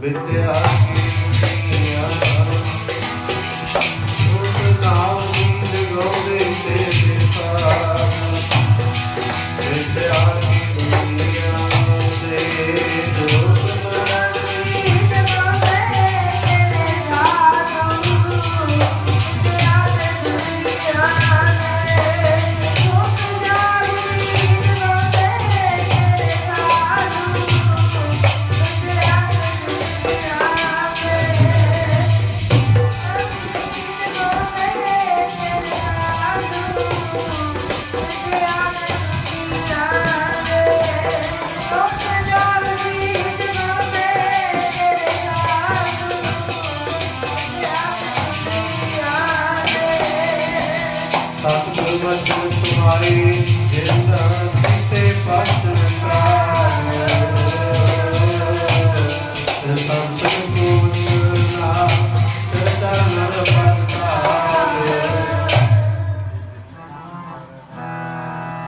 ਵਿਦਿਆ ਕੀ ਦੁਨੀਆ ਜੋਤ ਨਾਮ ਨੀਂਦ ਗਾਉਂਦੇ ਤੇਰੇ ਸਾਥ ਵਿਦਿਆ बचन तुम्हारे ज़िंदा